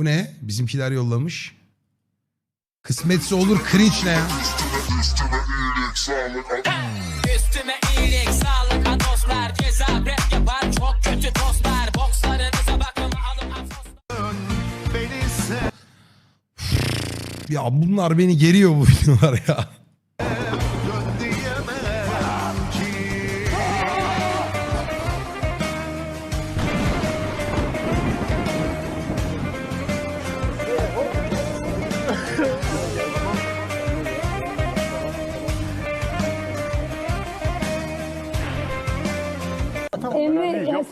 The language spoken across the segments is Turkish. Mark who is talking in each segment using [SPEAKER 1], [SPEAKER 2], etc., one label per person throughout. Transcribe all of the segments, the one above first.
[SPEAKER 1] Bu ne? Bizimkiler yollamış. Kısmetse olur cringe ne ya?
[SPEAKER 2] Üstüme iyilik sağlık ha dostlar Ceza rap yapar çok kötü tostlar Bokslarınıza bakın alın
[SPEAKER 1] Ya bunlar beni geriyor bu videolar ya.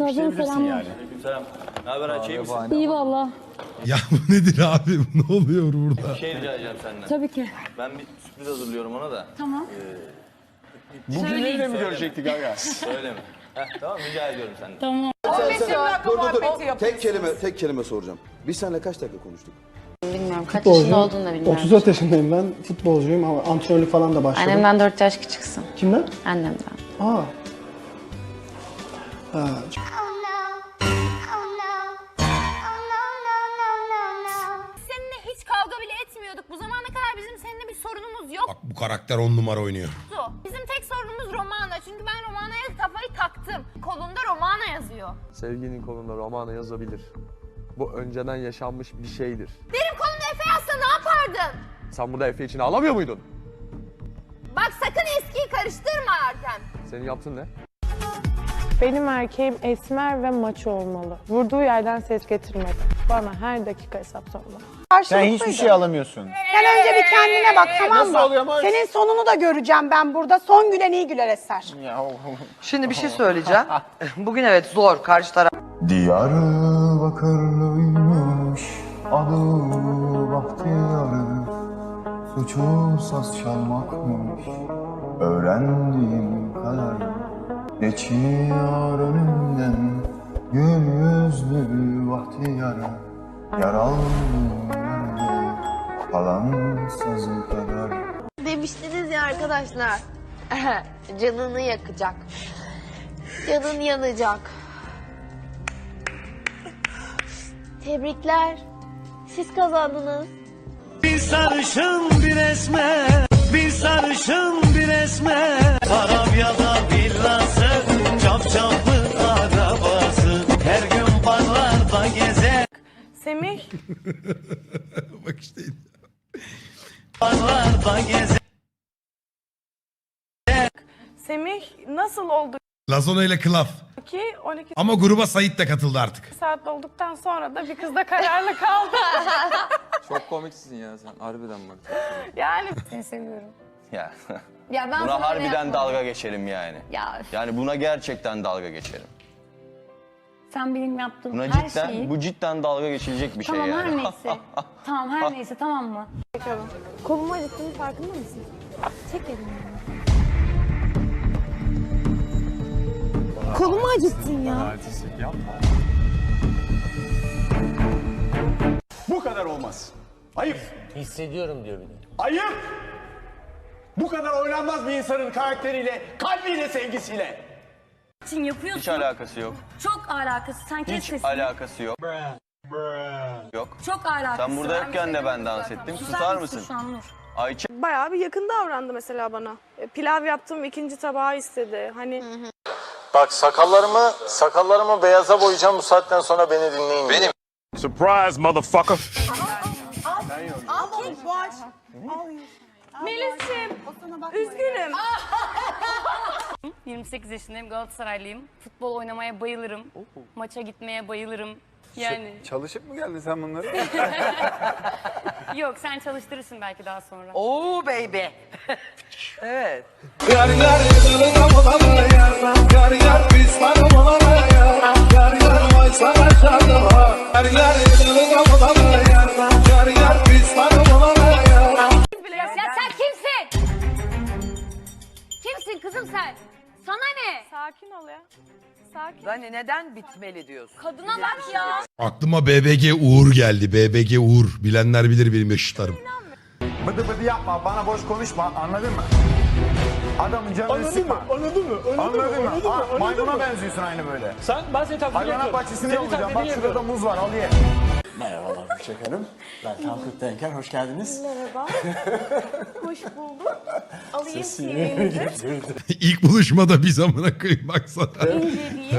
[SPEAKER 3] Emre hesabına selamlar.
[SPEAKER 4] Selam. Ne haber Ayça iyi misin?
[SPEAKER 3] İyi valla.
[SPEAKER 1] Ya bu nedir abi? Bu ne oluyor burada?
[SPEAKER 4] Bir şey rica edeceğim senden.
[SPEAKER 3] Tabii ki.
[SPEAKER 4] Ben bir sürpriz hazırlıyorum ona da.
[SPEAKER 3] Tamam.
[SPEAKER 5] Bugünleri de mi görecektik aga?
[SPEAKER 4] Öyle mi? Heh, tamam rica ediyorum senden.
[SPEAKER 3] Tamam.
[SPEAKER 6] Dur dur dur. Tek kelime tek kelime soracağım. Biz seninle kaç dakika konuştuk?
[SPEAKER 7] Bilmiyorum kaç yaşında olduğunu da bilmiyorum.
[SPEAKER 8] 34 yaşındayım ben. Futbolcuyum ama antrenörlük falan da başladım.
[SPEAKER 7] Annemden 4 yaş küçüksün.
[SPEAKER 8] Kimden?
[SPEAKER 7] Annemden.
[SPEAKER 8] Aa.
[SPEAKER 9] Seninle hiç kavga bile etmiyorduk. Bu zamana kadar bizim seninle bir sorunumuz yoktu.
[SPEAKER 1] Bak bu karakter on numara oynuyor.
[SPEAKER 9] Bizim tek sorunumuz Romana. Çünkü ben Romana'ya kafayı taktım. Kolunda Romana yazıyor.
[SPEAKER 5] Sevginin kolunda romana yazabilir. Bu önceden yaşanmış bir şeydir.
[SPEAKER 9] Benim kolumda Efe yazsa ne yapardın?
[SPEAKER 5] Sen burada Efe için ağlamıyor muydun?
[SPEAKER 9] Bak sakın eskiyi karıştırma Artem.
[SPEAKER 5] Senin yaptığın ne?
[SPEAKER 10] Benim erkeğim esmer ve maço olmalı. Vurduğu yerden ses getirmedi. Bana her dakika hesap sormalı.
[SPEAKER 11] Sen hiçbir şey alamıyorsun.
[SPEAKER 10] Sen önce bir kendine bak tamam
[SPEAKER 11] Nasıl oluyor ama?
[SPEAKER 10] Senin sonunu da göreceğim ben burada. Son gülen iyi güler Eser.
[SPEAKER 11] Ya,
[SPEAKER 12] Şimdi bir şey söyleyeceğim. Bugün evet zor karşı taraf.
[SPEAKER 11] Diyarbakırlıymış adı Bahtiyarı Suçu saz çalmakmış öğrendiğim Geçiyor önümden gül yüzlü Bahtiyarı Yaralı yerde kalan sazı kadar
[SPEAKER 9] Demiştiniz ya arkadaşlar. Canını yakacak. Canın yanacak. Tebrikler. Siz kazandınız.
[SPEAKER 2] Bir sarışın bir esmer Bir sarışın bir esmer Arabya'da villası Çapçaplı arabası Her gün barlarda gezer
[SPEAKER 10] Semih
[SPEAKER 1] Bak işte.
[SPEAKER 2] Barlarda gezer
[SPEAKER 10] Semih nasıl oldu
[SPEAKER 1] Lazona ile Klaf.
[SPEAKER 10] ki 12
[SPEAKER 1] Ama gruba Sait de katıldı artık.
[SPEAKER 10] saat olduktan sonra da bir kızda kararlı kaldı.
[SPEAKER 5] Çok komiksin ya sen harbiden bak.
[SPEAKER 10] yani seni seviyorum.
[SPEAKER 4] Ya
[SPEAKER 9] Ya ben
[SPEAKER 4] buna harbiden dalga geçerim yani.
[SPEAKER 9] Ya
[SPEAKER 4] Yani buna gerçekten dalga geçerim.
[SPEAKER 3] Sen benim yaptığım
[SPEAKER 4] Buna
[SPEAKER 3] her
[SPEAKER 4] cidden,
[SPEAKER 3] şeyi...
[SPEAKER 4] bu cidden dalga geçilecek bir şey
[SPEAKER 3] Tamam
[SPEAKER 4] yani.
[SPEAKER 3] her neyse. tamam her neyse tamam mı?
[SPEAKER 10] Kolumu acıttığının farkında mısın? Çek elini. Kolumu acıttın ya.
[SPEAKER 11] Bu kadar olmaz. Ayıp.
[SPEAKER 2] Hissediyorum diyor bir de.
[SPEAKER 11] Ayıp! Bu kadar oynanmaz bir insanın karakteriyle, kalbiyle, sevgisiyle.
[SPEAKER 3] Için yapıyorsun.
[SPEAKER 4] Hiç alakası yok.
[SPEAKER 3] Çok alakası. Sen kes
[SPEAKER 4] Hiç
[SPEAKER 3] sesini.
[SPEAKER 4] alakası yok. Yok.
[SPEAKER 3] Çok alakası.
[SPEAKER 4] Sen burada yokken de ben dans ettim. Susar mısın?
[SPEAKER 3] Şu an Nur.
[SPEAKER 4] Ayça
[SPEAKER 10] Bayağı bir yakın davrandı mesela bana. E, Pilav yaptım ikinci tabağı istedi. Hani
[SPEAKER 11] Bak sakallarımı, sakallarımı beyaza boyayacağım bu saatten sonra beni dinleyin. Benim.
[SPEAKER 5] Surprise motherfucker.
[SPEAKER 10] Melis'ciğim üzgünüm.
[SPEAKER 3] 28 yaşındayım, Galatasaraylıyım. Futbol oynamaya bayılırım. Maça gitmeye bayılırım. Yani
[SPEAKER 5] Çalışıp mı geldin sen bunları?
[SPEAKER 3] yok sen çalıştırırsın belki daha sonra.
[SPEAKER 12] Oo baby. evet.
[SPEAKER 9] Ya Kimsin kızım sen? Sana ne?
[SPEAKER 10] Sakin ol ya. Sakin.
[SPEAKER 12] Yani neden bitmeli diyorsun?
[SPEAKER 9] Kadına bak ya.
[SPEAKER 1] Aklıma BBG Uğur geldi. BBG Uğur. Bilenler bilir benim yaşıtlarım.
[SPEAKER 11] Bıdı bıdı yapma, bana boş konuşma, anladın mı? Adamın canını sıkma.
[SPEAKER 8] Anladın mı?
[SPEAKER 11] Anladın mı? Aa, maymuna benziyorsun aynı böyle.
[SPEAKER 2] Sen ben seni taklidini
[SPEAKER 11] Hayvanat bahçesinde olacağım. Bak şurada da muz var, al ye.
[SPEAKER 13] Merhabalar Burçak Hanım. Ben Tankut Denker, hoş geldiniz.
[SPEAKER 10] Merhaba. Hoş bulduk. Alayım CV'nizi.
[SPEAKER 1] İlk buluşmada biz amına koyayım baksana.
[SPEAKER 10] İnceleyeyim.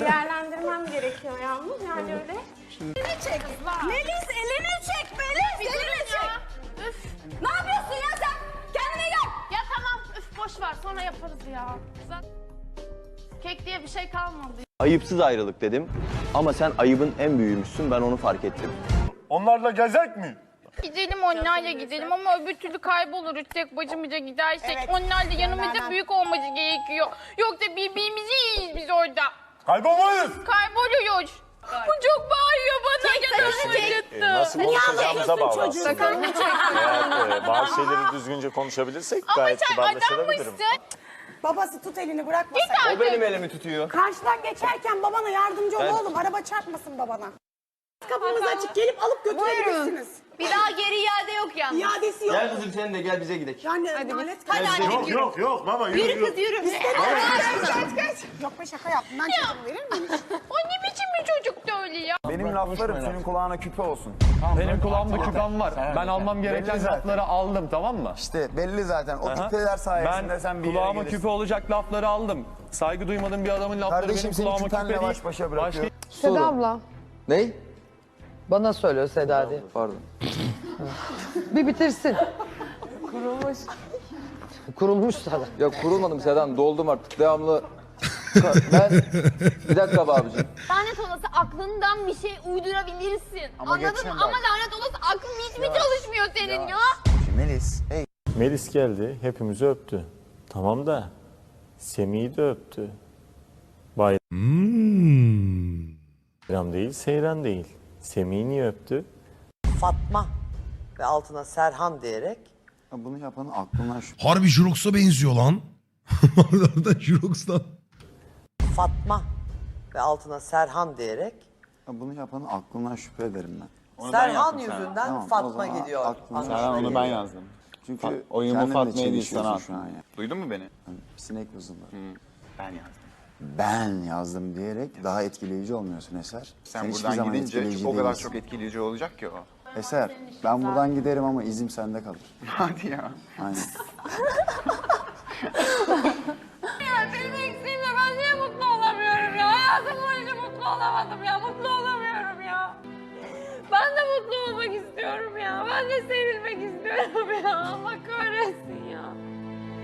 [SPEAKER 10] Değerlendirmem gerekiyor yalnız yani öyle. Elini çek. Melis elini çek Melis elini çek. Üf. Ne yapıyorsun ya sen? Kendine gel.
[SPEAKER 6] Ya tamam üf boş ver sonra yaparız ya. Zaten kek diye bir şey kalmadı.
[SPEAKER 4] Ayıpsız ayrılık dedim. Ama sen ayıbın en büyüğümüşsün ben onu fark ettim.
[SPEAKER 13] Onlarla gezek mi?
[SPEAKER 6] Gidelim onlarla gidelim ama öbür türlü kayboluruz tek başımıza gidersek. Onlar da yanımızda büyük olması gerekiyor. Yoksa birbirimizi yiyiz biz orada.
[SPEAKER 13] Kaybolmayız.
[SPEAKER 6] Kayboluyoruz. Bu çok bağırıyor bana canım acıttı.
[SPEAKER 13] Nasıl konuşacağımıza bağlı aslında. Eğer e, bazı şeyleri düzgünce konuşabilirsek
[SPEAKER 6] Ama
[SPEAKER 13] gayet
[SPEAKER 6] sen
[SPEAKER 13] kibarlaşabilirim.
[SPEAKER 6] adammışsın.
[SPEAKER 10] Babası tut elini bırakma
[SPEAKER 6] Git
[SPEAKER 4] O benim elimi tutuyor.
[SPEAKER 10] Karşıdan geçerken babana yardımcı ol
[SPEAKER 4] Ben-
[SPEAKER 10] oğlum. Araba çarpmasın babana. Kapımız açık gelip alıp götürebilirsiniz.
[SPEAKER 6] Bir daha geri iade yok yalnız.
[SPEAKER 10] Yok.
[SPEAKER 4] Gel kızım sen de gel bize gidelim.
[SPEAKER 10] Yani lanet
[SPEAKER 13] Yok yok yok baba yürü yürü.
[SPEAKER 6] yürü.
[SPEAKER 10] Kaç kaç kaç. Yok be şaka yaptım. Ben çocuğumu verir miyim?
[SPEAKER 6] O ne biçim bir çocuktu öyle ya?
[SPEAKER 11] Benim laflarım senin kulağına küpe olsun.
[SPEAKER 5] Benim kulağımda küpem var. Ben almam gereken
[SPEAKER 11] zaten.
[SPEAKER 5] lafları aldım tamam mı?
[SPEAKER 11] İşte belli zaten. O küpeler sayesinde
[SPEAKER 5] Ben
[SPEAKER 11] sen bir yere
[SPEAKER 5] kulağıma
[SPEAKER 11] gelirsin.
[SPEAKER 5] küpe olacak lafları aldım. Saygı duymadığım bir adamın lafları
[SPEAKER 11] Kardeşim
[SPEAKER 5] benim
[SPEAKER 11] seni
[SPEAKER 5] kulağıma
[SPEAKER 11] küpenle
[SPEAKER 5] küpe değil.
[SPEAKER 11] baş başa bırakıyor.
[SPEAKER 10] Seda abla.
[SPEAKER 12] Ney? Bana söylüyor Seda diye.
[SPEAKER 11] Pardon.
[SPEAKER 12] Bir bitirsin.
[SPEAKER 10] Kurulmuş.
[SPEAKER 12] Kurulmuş zaten.
[SPEAKER 11] Ya kurulmadım Sedan. Doldum artık. Devamlı. ben... Bir dakika be abicim.
[SPEAKER 9] Lanet olası aklından bir şey uydurabilirsin.
[SPEAKER 11] Ama
[SPEAKER 9] Anladın mı?
[SPEAKER 11] geçen
[SPEAKER 9] Ama
[SPEAKER 11] bak.
[SPEAKER 9] lanet olası aklın hiç mi çalışmıyor senin ya?
[SPEAKER 11] Melis. Hey.
[SPEAKER 13] Melis geldi hepimizi öptü. Tamam da Semih'i de öptü.
[SPEAKER 1] hmm.
[SPEAKER 13] Bayram değil Seyran değil. Semih'i niye öptü?
[SPEAKER 12] Fatma ve altına Serhan diyerek
[SPEAKER 11] Bunu yapanın aklından şu.
[SPEAKER 1] Harbi Jurox'a benziyor lan. Orada Jurox'tan.
[SPEAKER 12] Fatma ve altına Serhan diyerek
[SPEAKER 11] Bunu yapanın aklından şüphe ederim ben.
[SPEAKER 12] Serhan yüzünden
[SPEAKER 11] Tamam, o
[SPEAKER 12] Fatma
[SPEAKER 11] zaman aklına
[SPEAKER 12] Anlaşıldı.
[SPEAKER 11] Serhan onu ben
[SPEAKER 14] yazdım.
[SPEAKER 11] Çünkü
[SPEAKER 14] oyumu
[SPEAKER 11] kendinle
[SPEAKER 14] Fatma'ya değil,
[SPEAKER 11] çelişiyorsun
[SPEAKER 14] sana
[SPEAKER 11] şu an ya.
[SPEAKER 14] Duydun mu beni?
[SPEAKER 11] Sinek uzunlar.
[SPEAKER 14] Ben yazdım.
[SPEAKER 11] Ben yazdım diyerek daha etkileyici olmuyorsun Eser.
[SPEAKER 14] Sen,
[SPEAKER 11] hiçbir
[SPEAKER 14] buradan
[SPEAKER 11] zaman
[SPEAKER 14] gidince
[SPEAKER 11] etkileyici
[SPEAKER 14] o kadar
[SPEAKER 11] değilsin.
[SPEAKER 14] çok etkileyici olacak ki o.
[SPEAKER 11] Eser, ben buradan giderim ama izim sende kalır.
[SPEAKER 14] Hadi ya.
[SPEAKER 11] Aynen.
[SPEAKER 6] Ya benim eksiğimle ben niye mutlu olamıyorum ya? Hayatım boyunca mutlu olamadım ya. Mutlu olamıyorum ya. Ben de mutlu olmak istiyorum ya. Ben de sevilmek istiyorum ya. Allah kahretsin ya.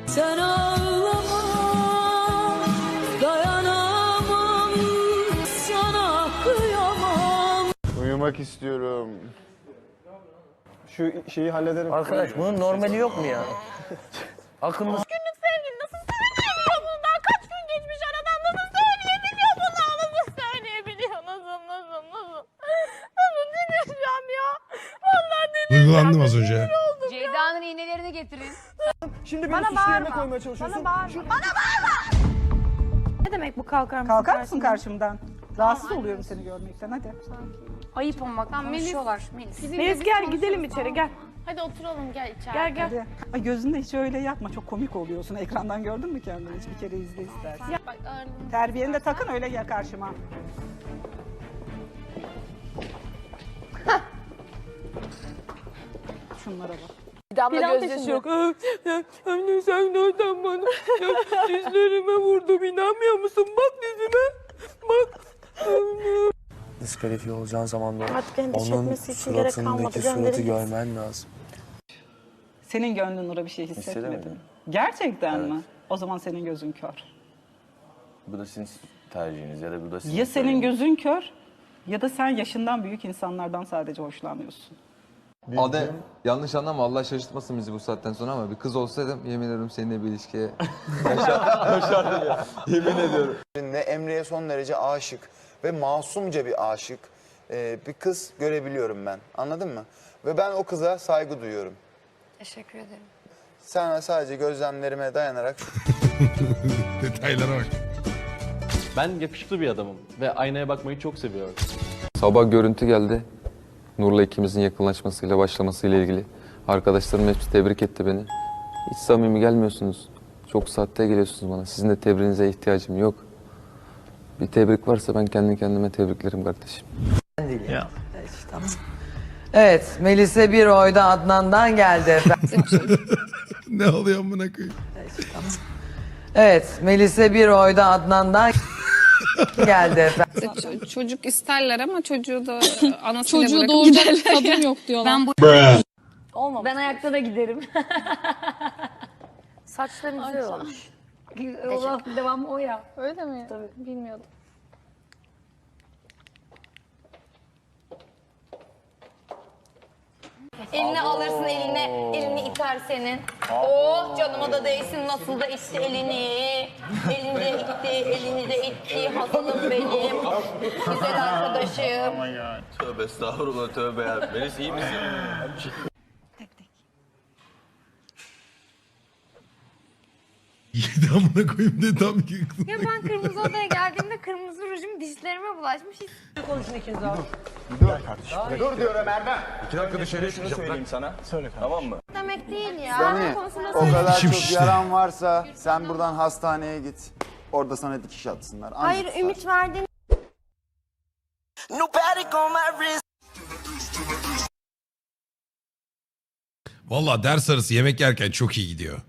[SPEAKER 6] Sen ağlama, dayanamam, sana kıyamam.
[SPEAKER 14] Uyumak istiyorum.
[SPEAKER 5] Şu şeyi hallederim.
[SPEAKER 12] Arkadaş bunun normali yok mu ya? Aklımda
[SPEAKER 6] Günlük sevgili nasıl söyleyebiliyor bunu? Daha kaç gün geçmiş aradan nasıl söyleyebiliyor bunu? Nasıl söyleyebiliyor? Nasıl, nasıl, nasıl? Nasıl delireceğim ya? Vallahi delireceğim.
[SPEAKER 1] Duygulandım az önce.
[SPEAKER 6] Ceyda'nın iğnelerini getirin.
[SPEAKER 5] Şimdi beni
[SPEAKER 10] Bana
[SPEAKER 5] suçlu yerine
[SPEAKER 10] bağırma.
[SPEAKER 5] koymaya çalışıyorsun.
[SPEAKER 10] Bana bağırma. Bana bağırma. Ne demek bu kalkar mısın?
[SPEAKER 15] Kalkar mısın karşımdan? Rahatsız oluyorum seni görmekten hadi.
[SPEAKER 6] Ayıp olmak. Tamam, konuşuyorlar. Melis.
[SPEAKER 10] Melis gel gidelim içeri gel.
[SPEAKER 6] Hadi oturalım gel içeri.
[SPEAKER 10] Gel gel.
[SPEAKER 15] Hadi. Ay gözünde hiç öyle yapma çok komik oluyorsun. Ekrandan gördün mü kendini? Hiç bir kere izle istersen.
[SPEAKER 6] Bak ağırlığını.
[SPEAKER 15] Terbiyeni de takın öyle gel karşıma. Şunlara bak.
[SPEAKER 10] Damla gözyaşı yok. Anne sen nereden bana dizlerime vurdum inanmıyor musun? Bak. Bak.
[SPEAKER 5] Diskalifiye olacağın zaman da
[SPEAKER 10] Artık endişe etmesi için gerek kalmadı. Gönderebiliriz.
[SPEAKER 5] görmen lazım.
[SPEAKER 15] Senin gönlün Nur'a bir şey hissetmedi. Gerçekten mi? O zaman senin gözün kör.
[SPEAKER 4] Bu da sizin tercihiniz ya da bu da sizin
[SPEAKER 15] Ya senin gözün kör ya da sen yaşından büyük insanlardan sadece hoşlanıyorsun.
[SPEAKER 14] Ade yanlış anlama Allah şaşırtmasın bizi bu saatten sonra ama bir kız olsaydım yemin ediyorum seninle bir ilişkiye yaşardım ya. Yemin ediyorum.
[SPEAKER 11] Ne Emre'ye son derece aşık ve masumca bir aşık e, bir kız görebiliyorum ben. Anladın mı? Ve ben o kıza saygı duyuyorum.
[SPEAKER 6] Teşekkür ederim.
[SPEAKER 11] Sana sadece gözlemlerime dayanarak
[SPEAKER 1] Detaylara bak.
[SPEAKER 5] Ben yakışıklı bir adamım ve aynaya bakmayı çok seviyorum.
[SPEAKER 14] Sabah görüntü geldi. Nur'la ikimizin yakınlaşmasıyla başlamasıyla ilgili. Arkadaşlarım hepsi tebrik etti beni. Hiç samimi gelmiyorsunuz. Çok sahte geliyorsunuz bana. Sizin de tebriğinize ihtiyacım yok. Bir tebrik varsa ben kendi kendime tebriklerim kardeşim.
[SPEAKER 12] değil ya. Evet, Melisa bir oyda Adnan'dan geldi efendim.
[SPEAKER 1] ne oluyor amına koyayım?
[SPEAKER 12] Evet, Melisa bir oyda Adnan'dan geldi efendim.
[SPEAKER 6] Çocuk isterler ama çocuğu da anasıyla
[SPEAKER 10] Çocuğu doğuracak kadın yok diyorlar.
[SPEAKER 6] Ben bu
[SPEAKER 10] Olmam.
[SPEAKER 6] ben ayakta da giderim. Saçların güzel olmuş. Allah devam o ya.
[SPEAKER 10] Öyle mi? Tabii. Bilmiyordum.
[SPEAKER 9] Elini alırsın eline, elini iter senin. Oh canıma da değsin nasıl da itti elini. Elini de itti, elini de itti. Hasanım benim. Güzel arkadaşım.
[SPEAKER 4] Tövbe estağfurullah tövbe ya. Melis iyi misin?
[SPEAKER 1] Yedi amına koyayım de tam yıktı.
[SPEAKER 9] Ya ben kırmızı odaya geldiğimde kırmızı rujum dişlerime bulaşmış. Hiç
[SPEAKER 12] Konuşun ikiniz abi.
[SPEAKER 13] Dur diyorum Erdem.
[SPEAKER 4] İki dakika dışarı şunu söyleyeyim sana. Söyle Tamam mı?
[SPEAKER 9] demek değil ya. Konusunda
[SPEAKER 11] o kadar çok
[SPEAKER 1] şişti.
[SPEAKER 11] yaran varsa sen buradan hastaneye git. Orada sana dikiş atsınlar.
[SPEAKER 9] Hayır
[SPEAKER 11] Anca
[SPEAKER 9] ümit verdin.
[SPEAKER 1] Valla ders arası yemek yerken çok iyi gidiyor.